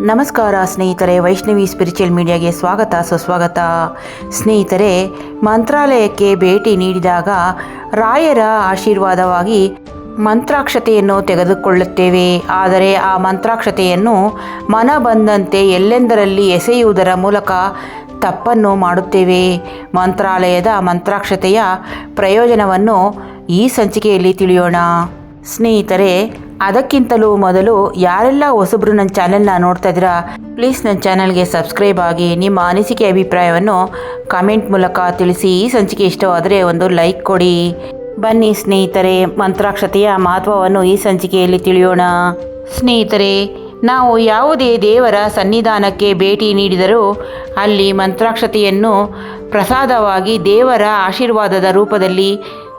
ನಮಸ್ಕಾರ ಸ್ನೇಹಿತರೆ, ವೈಷ್ಣವಿ ಸ್ಪಿರಿಚುವಲ್ ಮೀಡಿಯಾಗೆ ಸ್ವಾಗತ, ಸುಸ್ವಾಗತ. ಸ್ನೇಹಿತರೆ, ಮಂತ್ರಾಲಯಕ್ಕೆ ಭೇಟಿ ನೀಡಿದಾಗ ರಾಯರ ಆಶೀರ್ವಾದವಾಗಿ ಮಂತ್ರಾಕ್ಷತೆಯನ್ನು ತೆಗೆದುಕೊಳ್ಳುತ್ತೇವೆ. ಆದರೆ ಆ ಮಂತ್ರಾಕ್ಷತೆಯನ್ನು ಮನ ಬಂದಂತೆ ಎಲ್ಲೆಂದರಲ್ಲಿ ಎಸೆಯುವುದರ ಮೂಲಕ ತಪ್ಪನ್ನು ಮಾಡುತ್ತೇವೆ. ಮಂತ್ರಾಲಯದ ಮಂತ್ರಾಕ್ಷತೆಯ ಪ್ರಯೋಜನವನ್ನು ಈ ಸಂಚಿಕೆಯಲ್ಲಿ ತಿಳಿಯೋಣ. ಸ್ನೇಹಿತರೆ ಅದಕ್ಕಿಂತಲೂ ಮೊದಲು ಯಾರೆಲ್ಲ ಹೊಸಬ್ರು ನನ್ನ ಚಾನೆಲ್ನ ನೋಡ್ತಾ ಇದ್ದೀರಾ ಪ್ಲೀಸ್ ನನ್ನ ಚಾನೆಲ್ಗೆ ಸಬ್ಸ್ಕ್ರೈಬ್ ಆಗಿ ನಿಮ್ಮ ಅನಿಸಿಕೆ ಅಭಿಪ್ರಾಯವನ್ನು ಕಾಮೆಂಟ್ ಮೂಲಕ ತಿಳಿಸಿ. ಈ ಸಂಚಿಕೆ ಇಷ್ಟವಾದರೆ ಒಂದು ಲೈಕ್ ಕೊಡಿ. ಬನ್ನಿ ಸ್ನೇಹಿತರೆ, ಮಂತ್ರಾಕ್ಷತೆಯ ಮಹತ್ವವನ್ನು ಈ ಸಂಚಿಕೆಯಲ್ಲಿ ತಿಳಿಯೋಣ. ಸ್ನೇಹಿತರೆ, ನಾವು ಯಾವುದೇ ದೇವರ ಸನ್ನಿಧಾನಕ್ಕೆ ಭೇಟಿ ನೀಡಿದರೂ ಅಲ್ಲಿ ಮಂತ್ರಾಕ್ಷತೆಯನ್ನು ಪ್ರಸಾದವಾಗಿ ದೇವರ ಆಶೀರ್ವಾದದ ರೂಪದಲ್ಲಿ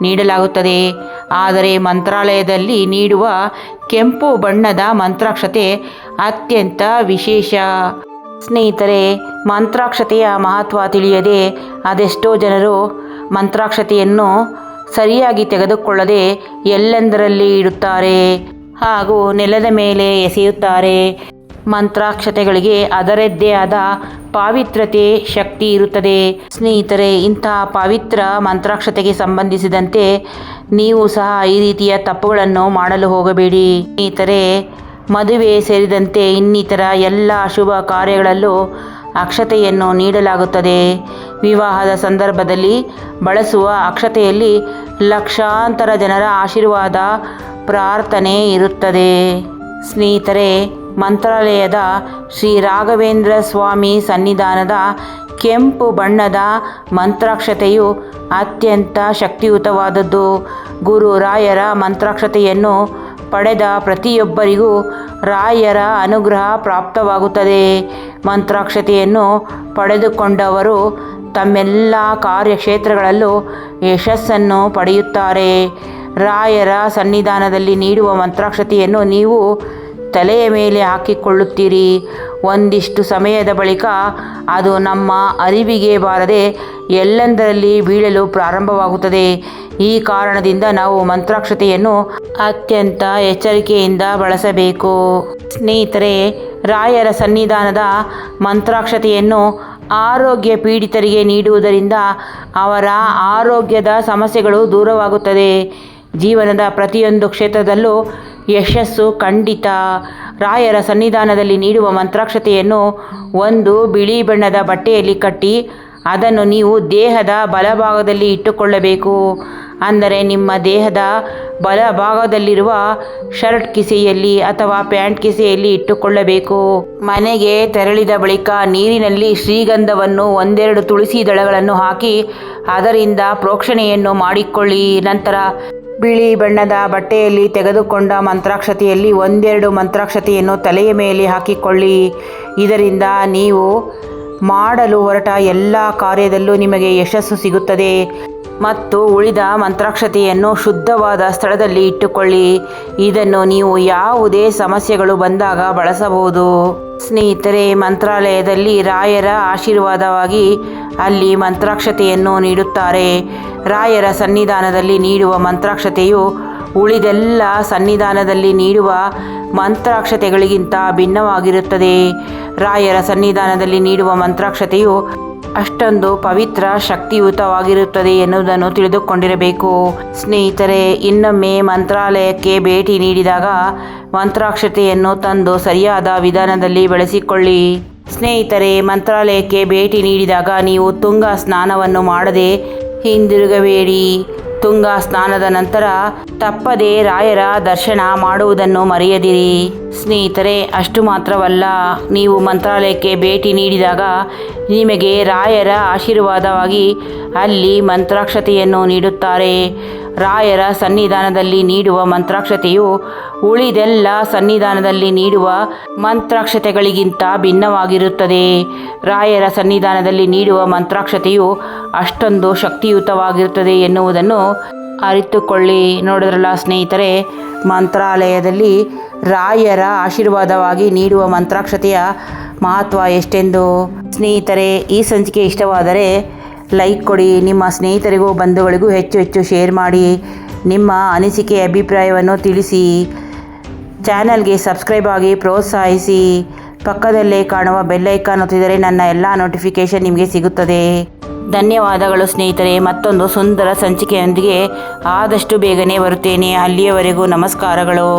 ನೀಡಲಾಗುತ್ತದೆ. ಆದರೆ ಮಂತ್ರಾಲಯದಲ್ಲಿ ನೀಡುವ ಕೆಂಪು ಬಣ್ಣದ ಮಂತ್ರಾಕ್ಷತೆ ಅತ್ಯಂತ ವಿಶೇಷ. ಸ್ನೇಹಿತರೆ, ಮಂತ್ರಾಕ್ಷತೆಯ ಮಹತ್ವ ತಿಳಿಯದೆ ಅದೆಷ್ಟೋ ಜನರು ಮಂತ್ರಾಕ್ಷತೆಯನ್ನು ಸರಿಯಾಗಿ ತೆಗೆದುಕೊಳ್ಳದೆ ಎಲ್ಲೆಂದರಲ್ಲಿ ಇಡುತ್ತಾರೆ ಹಾಗೂ ನೆಲದ ಮೇಲೆ ಎಸೆಯುತ್ತಾರೆ. ಮಂತ್ರಾಕ್ಷತೆಗಳಿಗೆ ಅದರದ್ದೇ ಆದ ಪಾವಿತ್ರತೆ ಶಕ್ತಿ ಇರುತ್ತದೆ. ಸ್ನೇಹಿತರೆ ಇಂತಹ ಪಾವಿತ್ರ ಮಂತ್ರಾಕ್ಷತೆಗೆ ಸಂಬಂಧಿಸಿದಂತೆ ನೀವು ಸಹ ಈ ರೀತಿಯ ತಪ್ಪುಗಳನ್ನು ಮಾಡಲು ಹೋಗಬೇಡಿ. ಸ್ನೇಹಿತರೆ, ಮದುವೆ ಸೇರಿದಂತೆ ಇನ್ನಿತರ ಎಲ್ಲ ಶುಭ ಕಾರ್ಯಗಳಲ್ಲೂ ಅಕ್ಷತೆಯನ್ನು ನೀಡಲಾಗುತ್ತದೆ. ವಿವಾಹದ ಸಂದರ್ಭದಲ್ಲಿ ಬಳಸುವ ಅಕ್ಷತೆಯಲ್ಲಿ ಲಕ್ಷಾಂತರ ಜನರ ಆಶೀರ್ವಾದ, ಪ್ರಾರ್ಥನೆ ಇರುತ್ತದೆ. ಸ್ನೇಹಿತರೆ ಮಂತ್ರಾಲಯದ ಶ್ರೀ ರಾಘವೇಂದ್ರ ಸ್ವಾಮಿ ಸನ್ನಿಧಾನದ ಕೆಂಪು ಬಣ್ಣದ ಮಂತ್ರಾಕ್ಷತೆಯು ಅತ್ಯಂತ ಶಕ್ತಿಯುತವಾದದ್ದು. ಗುರು ರಾಯರ ಮಂತ್ರಾಕ್ಷತೆಯನ್ನು ಪಡೆದ ಪ್ರತಿಯೊಬ್ಬರಿಗೂ ರಾಯರ ಅನುಗ್ರಹ ಪ್ರಾಪ್ತವಾಗುತ್ತದೆ. ಮಂತ್ರಾಕ್ಷತೆಯನ್ನು ಪಡೆದುಕೊಂಡವರು ತಮ್ಮೆಲ್ಲ ಕಾರ್ಯಕ್ಷೇತ್ರಗಳಲ್ಲೂ ಯಶಸ್ಸನ್ನು ಪಡೆಯುತ್ತಾರೆ. ರಾಯರ ಸನ್ನಿಧಾನದಲ್ಲಿ ನೀಡುವ ಮಂತ್ರಾಕ್ಷತೆಯನ್ನು ನೀವು ತಲೆಯ ಮೇಲೆ ಹಾಕಿಕೊಳ್ಳುತ್ತೀರಿ. ಒಂದಿಷ್ಟು ಸಮಯದ ಬಳಿಕ ಅದು ನಮ್ಮ ಅರಿವಿಗೆ ಬಾರದೆ ಎಲ್ಲೆಂದರಲ್ಲಿ ಬೀಳಲು ಪ್ರಾರಂಭವಾಗುತ್ತದೆ. ಈ ಕಾರಣದಿಂದ ನಾವು ಮಂತ್ರಾಕ್ಷತೆಯನ್ನು ಅತ್ಯಂತ ಎಚ್ಚರಿಕೆಯಿಂದ ಬಳಸಬೇಕು. ಸ್ನೇಹಿತರೆ, ರಾಯರ ಸನ್ನಿಧಾನದ ಮಂತ್ರಾಕ್ಷತೆಯನ್ನು ಆರೋಗ್ಯ ಪೀಡಿತರಿಗೆ ನೀಡುವುದರಿಂದ ಅವರ ಆರೋಗ್ಯದ ಸಮಸ್ಯೆಗಳು ದೂರವಾಗುತ್ತದೆ. ಜೀವನದ ಪ್ರತಿಯೊಂದು ಕ್ಷೇತ್ರದಲ್ಲೂ ಯಶಸ್ಸು ಖಂಡಿತ. ರಾಯರ ಸನ್ನಿಧಾನದಲ್ಲಿ ನೀಡುವ ಮಂತ್ರಾಕ್ಷತೆಯನ್ನು ಒಂದು ಬಿಳಿ ಬಣ್ಣದ ಬಟ್ಟೆಯಲ್ಲಿ ಕಟ್ಟಿ, ಅದನ್ನು ನೀವು ದೇಹದ ಬಲಭಾಗದಲ್ಲಿ ಇಟ್ಟುಕೊಳ್ಳಬೇಕು. ಅಂದರೆ ನಿಮ್ಮ ದೇಹದ ಬಲಭಾಗದಲ್ಲಿರುವ ಶರ್ಟ್ ಕಿಸೆಯಲ್ಲಿ ಅಥವಾ ಪ್ಯಾಂಟ್ ಕಿಸೆಯಲ್ಲಿ ಇಟ್ಟುಕೊಳ್ಳಬೇಕು. ಮನೆಗೆ ತೆರಳಿದ ಬಳಿಕ ನೀರಿನಲ್ಲಿ ಶ್ರೀಗಂಧವನ್ನು ಒಂದೆರಡು ತುಳಸಿ ದಳಗಳನ್ನು ಹಾಕಿ, ಅದರಿಂದ ಪ್ರೋಕ್ಷಣೆಯನ್ನು ಮಾಡಿಕೊಳ್ಳಿ. ನಂತರ ಬಿಳಿ ಬಣ್ಣದ ಬಟ್ಟೆಯಲ್ಲಿ ತೆಗೆದುಕೊಂಡ ಮಂತ್ರಾಕ್ಷತೆಯಲ್ಲಿ ಒಂದೆರಡು ಮಂತ್ರಾಕ್ಷತೆಯನ್ನು ತಲೆಯ ಮೇಲೆ ಹಾಕಿಕೊಳ್ಳಿ. ಇದರಿಂದ ನೀವು ಮಾಡಲು ಹೊರಟ ಎಲ್ಲ ಕಾರ್ಯದಲ್ಲೂ ನಿಮಗೆ ಯಶಸ್ಸು ಸಿಗುತ್ತದೆ. ಮತ್ತು ಉಳಿದ ಮಂತ್ರಾಕ್ಷತೆಯನ್ನು ಶುದ್ಧವಾದ ಸ್ಥಳದಲ್ಲಿ ಇಟ್ಟುಕೊಳ್ಳಿ. ಇದನ್ನು ನೀವು ಯಾವುದೇ ಸಮಸ್ಯೆಗಳು ಬಂದಾಗ ಬಳಸಬಹುದು. ಸ್ನೇಹಿತರೆ, ಮಂತ್ರಾಲಯದಲ್ಲಿ ರಾಯರ ಆಶೀರ್ವಾದವಾಗಿ ಅಲ್ಲಿ ಮಂತ್ರಾಕ್ಷತೆಯನ್ನು ನೀಡುತ್ತಾರೆ. ರಾಯರ ಸನ್ನಿಧಾನದಲ್ಲಿ ನೀಡುವ ಮಂತ್ರಾಕ್ಷತೆಯು ಉಳಿದೆಲ್ಲ ಸನ್ನಿಧಾನದಲ್ಲಿ ನೀಡುವ ಮಂತ್ರಾಕ್ಷತೆಗಳಿಗಿಂತ ಭಿನ್ನವಾಗಿರುತ್ತದೆ. ರಾಯರ ಸನ್ನಿಧಾನದಲ್ಲಿ ನೀಡುವ ಮಂತ್ರಾಕ್ಷತೆಯು ಅಷ್ಟೊಂದು ಪವಿತ್ರ, ಶಕ್ತಿಯುತವಾಗಿರುತ್ತದೆ ಎನ್ನುವುದನ್ನು ತಿಳಿದುಕೊಂಡಿರಬೇಕು. ಸ್ನೇಹಿತರೆ, ಇನ್ನೊಮ್ಮೆ ಮಂತ್ರಾಲಯಕ್ಕೆ ಭೇಟಿ ನೀಡಿದಾಗ ಮಂತ್ರಾಕ್ಷತೆಯನ್ನು ತಂದು ಸರಿಯಾದ ವಿಧಾನದಲ್ಲಿ ಬಳಸಿಕೊಳ್ಳಿ. ಸ್ನೇಹಿತರೆ, ಮಂತ್ರಾಲಯಕ್ಕೆ ಭೇಟಿ ನೀಡಿದಾಗ ನೀವು ತುಂಗಾ ಸ್ನಾನವನ್ನು ಮಾಡದೆ ಹಿಂದಿರುಗಬೇಡಿ. ತುಂಗ ಸ್ನಾನದ ನಂತರ ತಪ್ಪದೆ ರಾಯರ ದರ್ಶನ ಮಾಡುವುದನ್ನು ಮರೆಯದಿರಿ. ಸ್ನೇಹಿತರೆ, ಅಷ್ಟು ಮಾತ್ರವಲ್ಲ. ನೀವು ಮಂತ್ರಾಲಯಕ್ಕೆ ಭೇಟಿ ನೀಡಿದಾಗ ನಿಮಗೆ ರಾಯರ ಆಶೀರ್ವಾದವಾಗಿ ಅಲ್ಲಿ ಮಂತ್ರಾಕ್ಷತೆಯನ್ನು ನೀಡುತ್ತಾರೆ. ರಾಯರ ಸನ್ನಿಧಾನದಲ್ಲಿ ನೀಡುವ ಮಂತ್ರಾಕ್ಷತೆಯು ಉಳಿದೆಲ್ಲ ಸನ್ನಿಧಾನದಲ್ಲಿ ನೀಡುವ ಮಂತ್ರಾಕ್ಷತೆಗಳಿಗಿಂತ ಭಿನ್ನವಾಗಿರುತ್ತದೆ. ರಾಯರ ಸನ್ನಿಧಾನದಲ್ಲಿ ನೀಡುವ ಮಂತ್ರಾಕ್ಷತೆಯು ಅಷ್ಟೊಂದು ಶಕ್ತಿಯುತವಾಗಿರುತ್ತದೆ ಎನ್ನುವುದನ್ನು ಅರಿತುಕೊಳ್ಳಿ. ನೋಡಿದ್ರಲ್ಲ ಸ್ನೇಹಿತರೆ, ಮಂತ್ರಾಲಯದಲ್ಲಿ ರಾಯರ ಆಶೀರ್ವಾದವಾಗಿ ನೀಡುವ ಮಂತ್ರಾಕ್ಷತೆಯ ಮಹತ್ವ ಎಷ್ಟೆಂದು? ಸ್ನೇಹಿತರೆ, ಈ ಸಂಚಿಕೆ ಇಷ್ಟವಾದರೆ ಲೈಕ್ ಕೊಡಿ, ನಿಮ್ಮ ಸ್ನೇಹಿತರಿಗೂ, ಬಂಧುಗಳಿಗೂ ಹೆಚ್ಚು ಹೆಚ್ಚು ಶೇರ್ ಮಾಡಿ, ನಿಮ್ಮ ಅನಿಸಿಕೆ, ಅಭಿಪ್ರಾಯವನ್ನು ತಿಳಿಸಿ. ಚಾನಲ್ಗೆ ಸಬ್ಸ್ಕ್ರೈಬ್ ಆಗಿ ಪ್ರೋತ್ಸಾಹಿಸಿ. ಪಕ್ಕದಲ್ಲೇ ಕಾಣುವ ಬೆಲ್ಲೈಕಾನ್ ಒತ್ತಿದರೆ ನನ್ನ ಎಲ್ಲ ನೋಟಿಫಿಕೇಷನ್ ನಿಮಗೆ ಸಿಗುತ್ತದೆ. ಧನ್ಯವಾದಗಳು ಸ್ನೇಹಿತರೆ, ಮತ್ತೊಂದು ಸುಂದರ ಸಂಚಿಕೆಯೊಂದಿಗೆ ಆದಷ್ಟು ಬೇಗನೆ ಬರುತ್ತೇನೆ. ಅಲ್ಲಿಯವರೆಗೂ ನಮಸ್ಕಾರಗಳು.